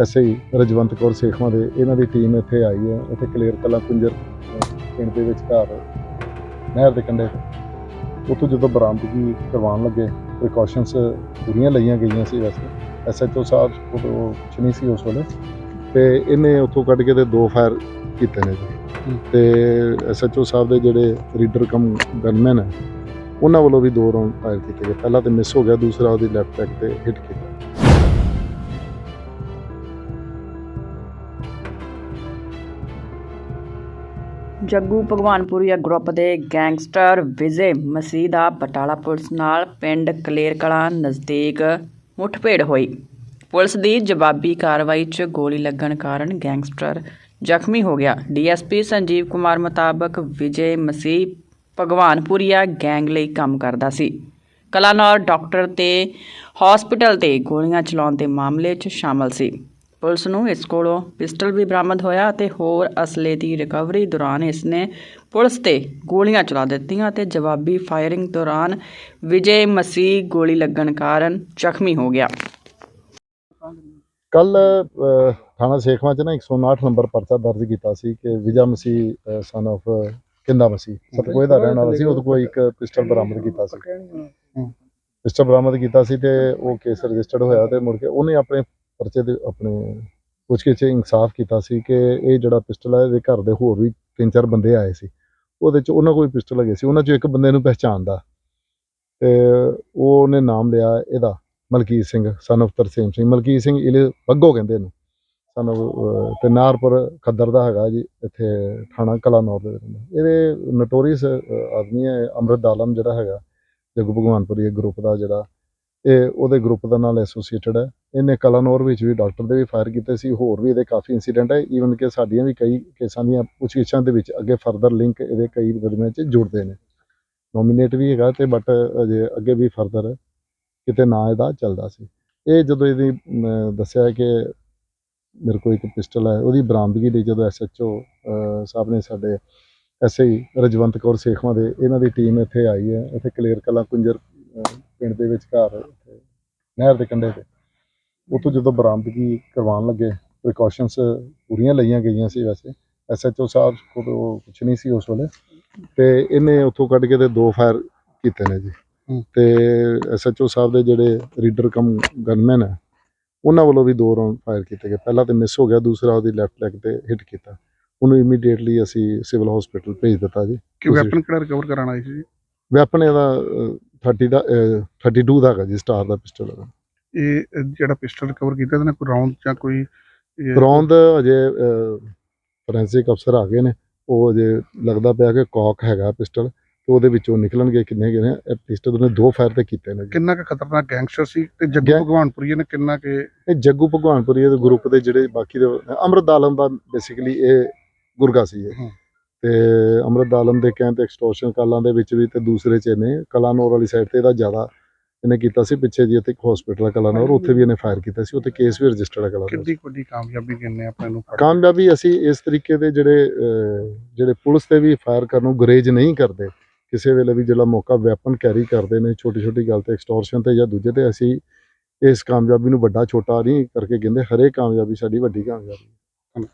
SI Rajwant Kaur Sekhwan ਦੇ ਇਹਨਾਂ ਦੀ team ਇੱਥੇ ਆਈ ਹੈ ਇੱਥੇ ਕਲੀਅਰ ਕਲਾ ਕੁੰਜਰ ਪਿੰਡ ਦੇ ਵਿਚਕਾਰ ਨਹਿਰ ਦੇ ਕੰਢੇ ਉੱਥੋਂ ਜਦੋਂ ਬਰਾਮਦਗੀ ਕਰਵਾਉਣ ਲੱਗੇ ਪ੍ਰੀਕਾਸ਼ਨਸ ਪੂਰੀਆਂ ਲਈਆਂ ਗਈਆਂ ਸੀ ਵੈਸੇ। ਐਸਐਚਓ ਸਾਹਿਬ ਕੁਛ ਨਹੀਂ ਸੀ ਉਸ ਵੇਲੇ। ਤੇ ਇਹਨੇ ਉੱਥੋਂ ਕੱਢ ਕੇ ਤੇ ਦੋ ਫਾਇਰ ਕੀਤੇ ਨੇ ਜੀ। ਤੇ ਐਸਐਚਓ ਸਾਹਿਬ ਦੇ ਜਿਹੜੇ ਰੀਡਰ ਕਮ ਗਨਮੈਨ ਹੈ ਉਹਨਾਂ ਵੱਲੋਂ ਵੀ ਦੋ ਰਾਉਂਡ ਫਾਇਰ ਕੀਤੇ ਗਏ। ਪਹਿਲਾ ਤੇ ਮਿਸ ਹੋ ਗਿਆ ਦੂਸਰਾ ਉਹਦੀ ਲੈਫਟ ਲੈਗ ਤੇ ਹਿੱਟ ਕੀਤਾ। ਜੱਗੂ ਭਗਵਾਨਪੁਰੀਆ ਗਰੁੱਪ ਦੇ ਗੈਂਗਸਟਰ ਵਿਜੇ ਮਸੀਹ ਦਾ ਬਟਾਲਾ ਪੁਲਿਸ ਨਾਲ ਪਿੰਡ ਕਲੇਰ ਕਲਾਂ ਨਜ਼ਦੀਕ ਮੁੱਠਭੇੜ ਹੋਈ। ਪੁਲਿਸ ਦੀ ਜਵਾਬੀ ਕਾਰਵਾਈ 'ਚ ਗੋਲੀ ਲੱਗਣ ਕਾਰਨ ਗੈਂਗਸਟਰ ਜ਼ਖਮੀ ਹੋ ਗਿਆ। ਡੀਐਸਪੀ ਸੰਜੀਵ ਕੁਮਾਰ ਮੁਤਾਬਕ ਵਿਜੇ ਮਸੀਹ ਭਗਵਾਨਪੁਰੀਆ ਗੈਂਗ ਲਈ ਕੰਮ ਕਰਦਾ ਸੀ। ਕਲਾਨੌਰ ਡਾਕਟਰ ਤੇ ਹਸਪੀਟਲ ਤੇ ਗੋਲੀਆਂ ਚਲਾਉਣ ਦੇ ਮਾਮਲੇ 'ਚ ਸ਼ਾਮਲ ਸੀ। ਪੁਲਿਸ ਨੂੰ ਇਸ ਕੋਲੋਂ ਪਿਸਟਲ ਵੀ ਬਰਾਮਦ ਹੋਇਆ ਅਤੇ ਹੋਰ ਅਸਲੇ ਦੀ ਰਿਕਵਰੀ ਦੌਰਾਨ ਇਸ ਨੇ ਪੁਲਿਸ ਤੇ ਗੋਲੀਆਂ ਚਲਾ ਦਿੱਤੀਆਂ ਤੇ ਜਵਾਬੀ ਫਾਇਰਿੰਗ ਦੌਰਾਨ ਵਿਜੇ ਮਸੀਹ ਗੋਲੀ ਲੱਗਣ ਕਾਰਨ ਜ਼ਖਮੀ ਹੋ ਗਿਆ। ਕੱਲ ਥਾਣਾ ਸੇਖਵਾਂ ਚ ਨਾ 159 ਨੰਬਰ ਪਰਚਾ ਦਰਜ ਕੀਤਾ ਸੀ ਕਿ ਵਿਜਾ ਮਸੀਹ ਸਨ of ਕਿੰਦਾ ਮਸੀਹ ਸਤਕੋਏ ਦਾ ਰਹਿਣ ਵਾਲਾ ਸੀ ਉਹਦੇ ਕੋਲ ਇੱਕ ਪਿਸਟਲ ਬਰਾਮਦ ਕੀਤਾ ਸੀ। ਪਿਸਟਲ ਬਰਾਮਦ ਕੀਤਾ ਸੀ ਤੇ ਉਹ ਕੇਸ ਰਜਿਸਟਰਡ ਹੋਇਆ ਤੇ ਮੁੜ ਕੇ ਉਹਨੇ ਆਪਣੇ ਪਰਚੇ ਦੇ ਆਪਣੇ ਪੁੱਛਗਿੱਛ ਇਨਸਾਫ ਕੀਤਾ ਸੀ ਕਿ ਇਹ ਜਿਹੜਾ ਪਿਸਟਲ ਹੈ ਇਹਦੇ ਘਰ ਦੇ ਹੋਰ ਵੀ ਤਿੰਨ ਚਾਰ ਬੰਦੇ ਆਏ ਸੀ। ਉਹਦੇ 'ਚ ਉਹਨਾਂ ਕੋਲ ਪਿਸਟਲ ਹੈਗੇ ਸੀ। ਉਹਨਾਂ 'ਚੋਂ ਇੱਕ ਬੰਦੇ ਨੂੰ ਪਹਿਚਾਣਦਾ। ਤੇ ਉਹ ਉਹਨੇ ਨਾਮ ਲਿਆ ਇਹਦਾ ਮਲਕੀਤ ਸਿੰਘ ਸਨ of ਤਰਸੇਮ ਸਿੰਘ। ਮਲਕੀਤ ਸਿੰਘ ਇਲੇ ਬੱਗੋ ਕਹਿੰਦੇ ਇਹਨੂੰ। son of, ਅਹ, ਤੇ ਨਾਰਪੁਰ ਖੱਦਰ ਦਾ ਹੈਗਾ ਜੀ ਇੱਥੇ ਥਾਣਾ ਕਲਾਨੌਰ ਦੇ ਇਹਦੇ ਨਟੋਰੀਅਸ ਆਦਮੀ ਹੈ ਅੰਮ੍ਰਿਤ ਆਲਮ ਜਿਹੜਾ ਹੈਗਾ ਜਗੂ ਭਗਵਾਨਪੁਰੀ ਗਰੁੱਪ ਦਾ ਜਿਹੜਾ। ਇਹ ਉਹਦੇ ਗਰੁੱਪ ਦਾ ਨਾਲ ਐਸੋਸੀਏਟਡ ਹੈ। ਇਹਨੇ ਕਲਾਨੌਰ ਵਿੱਚ ਵੀ ਡਾਕਟਰ ਦੇ ਵੀ ਫਾਇਰ ਕੀਤੇ ਸੀ, ਹੋਰ ਵੀ ਇਹਦੇ ਕਾਫੀ ਇਨਸੀਡੈਂਟ ਹੈ। ਈਵਨ ਕਿ ਸਾਡੀਆਂ ਵੀ ਕਈ ਕੇਸਾਂ ਦੀਆਂ ਪੁੱਛਗਿੱਛਾਂ ਦੇ ਵਿੱਚ ਅੱਗੇ ਫਰਦਰ ਲਿੰਕ ਇਹਦੇ ਕਈ ਮੁਕੱਦਮਿਆਂ 'ਚ ਜੁੜਦੇ ਨੇ। ਨੋਮੀਨੇਟ ਵੀ ਹੈਗਾ ਤੇ ਬਟ ਅਜੇ ਅੱਗੇ ਵੀ ਫਰਦਰ ਕਿਤੇ ਨਾ ਇਹਦਾ ਚੱਲਦਾ ਸੀ। ਇਹ ਜਦੋਂ ਇਹਦੀ ਦੱਸਿਆ ਕਿ ਮੇਰੇ ਕੋਲ ਇੱਕ ਪਿਸਟਲ ਹੈ, ਉਹਦੀ ਬਰਾਮਦਗੀ ਲਈ ਜਦੋਂ ਐਸਐਚਓ ਸਾਹਿਬ ਨੇ ਸਾਡੇ ਐਸਆਈ ਰਜਵੰਤ ਕੌਰ ਸੇਖਵਾਂ ਦੇ ਇਹਨਾਂ ਦੀ ਟੀਮ ਇੱਥੇ ਆਈ ਹੈ। ਇੱਥੇ ਕਲੀਅਰ ਕਲਾ ਕੁੰਜਰ ਪਿੰਡ ਦੇ ਵਿਚਕਾਰ ਇੱਥੇ ਨਹਿਰ ਦੇ ਕੰਢੇ ਤੇ। ਉੱਥੋਂ ਜਦੋਂ ਬਰਾਮਦਗੀ ਕਰਵਾਉਣ ਲੱਗੇ ਪ੍ਰੀਕਾਸ਼ਨਸ ਪੂਰੀਆਂ ਲਈਆਂ ਗਈਆਂ ਸੀ ਵੈਸੇ ਐਸਐਚਓ ਸਾਹਿਬ ਕੋਲ ਕੁਛ ਨਹੀਂ ਸੀ ਉਸ ਵੇਲੇ ਤੇ ਇਹਨੇ ਉੱਥੋਂ ਕੱਢ ਕੇ ਤੇ ਦੋ ਫਾਇਰ ਕੀਤੇ ਨੇ ਜੀ। ਤੇ ਐਸਐਚਓ ਸਾਹਿਬ ਦੇ ਜਿਹੜੇ ਰੀਡਰ ਕਮ ਗਨਮੈਨ ਹੈ ਉਹਨਾਂ ਵੱਲੋਂ ਵੀ ਦੋ ਰਾਉਂਡ ਫਾਇਰ ਕੀਤੇ ਗਏ। ਪਹਿਲਾ ਤੇ ਮਿਸ ਹੋ ਗਿਆ ਦੂਸਰਾ ਉਹਦੀ ਲੈਫਟ ਲੈਗ ਤੇ ਹਿੱਟ ਕੀਤਾ। ਉਹਨੂੰ ਇਮੀਡੀਏਟਲੀ ਅਸੀਂ ਸਿਵਲ ਹਸਪੀਟਲ ਭੇਜ ਦਿੱਤਾ ਜੀ। ਕਿ ਵੈਪਨ ਕਿਹੜਾ ਰਿਕਵਰ ਕਰਾਉਣ ਆਈ ਸੀ ਜੀ? ਵੈਪਨ ਇਹਦਾ ਅਹ, 30 ਦਾ ਅਹ, 32 ਦਾ ਹੈਗਾ ਜੀ ਸਟਾਰ ਦਾ ਪਿਸਟਲ ਹੈਗਾ। ਇਹ ਜਿਹੜਾ ਪਿਸਟਲ ਰਿਕਵਰ ਕੀਤਾ ਇਹਦੇ ਨਾਲ ਕੋਈ ਰਾਉਂਡ ਜਾਂ ਕੋਈ ਰੌਂਦ ਅਜੇ ਫੋਰੈਂਸਿਕ ਅਫਸਰ ਆ ਗਏ ਨੇ। ਉਹ ਅਜੇ ਲੱਗਦਾ ਪਿਆ ਕਿ ਕੌਕ ਹੈਗਾ ਪਿਸਟਲ ਤੇ ਉਹਦੇ ਵਿੱਚੋਂ ਨਿਕਲਣਗੇ ਕਿੰਨੇ ਹੈਗੇ ਨੇ। ਇਹ ਪਿਸਟਲ ਉਹਨੇ ਦੋ ਫਾਇਰ ਤੇ ਕੀਤੇ ਨੇ ਕਿੰਨਾ ਕੁ ਖਤਰਨਾਕ ਗੈਂਗਸਟਰ ਸੀ ਤੇ ਜੱਗੂ ਭਗਵਾਨਪੁਰੀ ਨੇ ਕਿੰਨਾ ਕਿ ਇਹ ਜੱਗੂ ਭਗਵਾਨਪੁਰੀ ਦੇ ਗਰੁੱਪ ਦੇ ਜਿਹੜੇ ਬਾਕੀ ਦੇ ਅਮਰਤ ਆਲਮ ਦਾ ਬੇਸਿਕਲੀ ਇਹ ਗੁਰਗਾ ਸੀ ਇਹ। ਤੇ ਅਮਰਤ ਆਲਮ ਦੇ ਕਹਿਣ ਤੇ ਐਕਸਟੋਰਸ਼ਨ ਕਾਲਾਂ ਦੇ ਵਿੱਚ ਵੀ ਤੇ ਦੂਸਰੇ ਚ ਨੇ। ਕਲਾਨੌਰ ਵਾਲੀ ਸਾਈਡ ਤੇ ਇਹਦਾ ਜ਼ਿਆਦਾ ਇਹਨੇ ਕੀਤਾ ਸੀ ਪਿੱਛੇ ਜੀ ਇੱਥੇ ਇੱਕ ਹਸਪੀਟਲ ਹੈ ਕਲਾਨੌਰ ਉੱਥੇ ਵੀ ਇਹਨੇ ਫਾਇਰ ਕੀਤਾ ਸੀ ਉੱਥੇ ਕੇਸ ਵੀ ਰਜਿਸਟਰਡ ਹੈ ਕਲਾਨੌਰ ਕਿੰਨੀ ਵੱਡੀ ਕਾਮਯਾਬੀ ਕਿੰਨੇ ਆਪਣੇ ਨੂੰ ਕਾਮਯਾਬੀ ਅਸੀਂ ਇਸ ਤਰੀਕੇ ਦੇ ਜਿਹੜੇ ਜਿਹੜੇ ਪੁਲਿਸ ਤੇ ਵੀ ਫਾਇਰ ਕਰਨ ਨੂੰ ਗੁਰੇਜ ਨਹੀਂ ਕਰਦੇ ਕਿਸੇ ਵੇਲੇ ਵੀ ਜਿਹੜਾ ਮੌਕਾ ਵੈਪਨ ਕੈਰੀ ਕਰਦੇ ਨੇ ਛੋਟੀ ਛੋਟੀ ਗੱਲ ਤੇ ਐਕਸਟੋਰਸ਼ਨ ਤੇ ਜਾਂ ਦੂਜੇ ਤੇ ਅਸੀਂ ਇਸ ਕਾਮਯਾਬੀ ਨੂੰ ਵੱਡਾ ਛੋਟਾ ਨਹੀਂ ਕਰਕੇ ਕਹਿੰਦੇ ਹਰੇਕ ਕਾਮਯਾਬੀ ਸਾਡੀ ਵੱਡੀ ਕਾਮਯਾਬੀ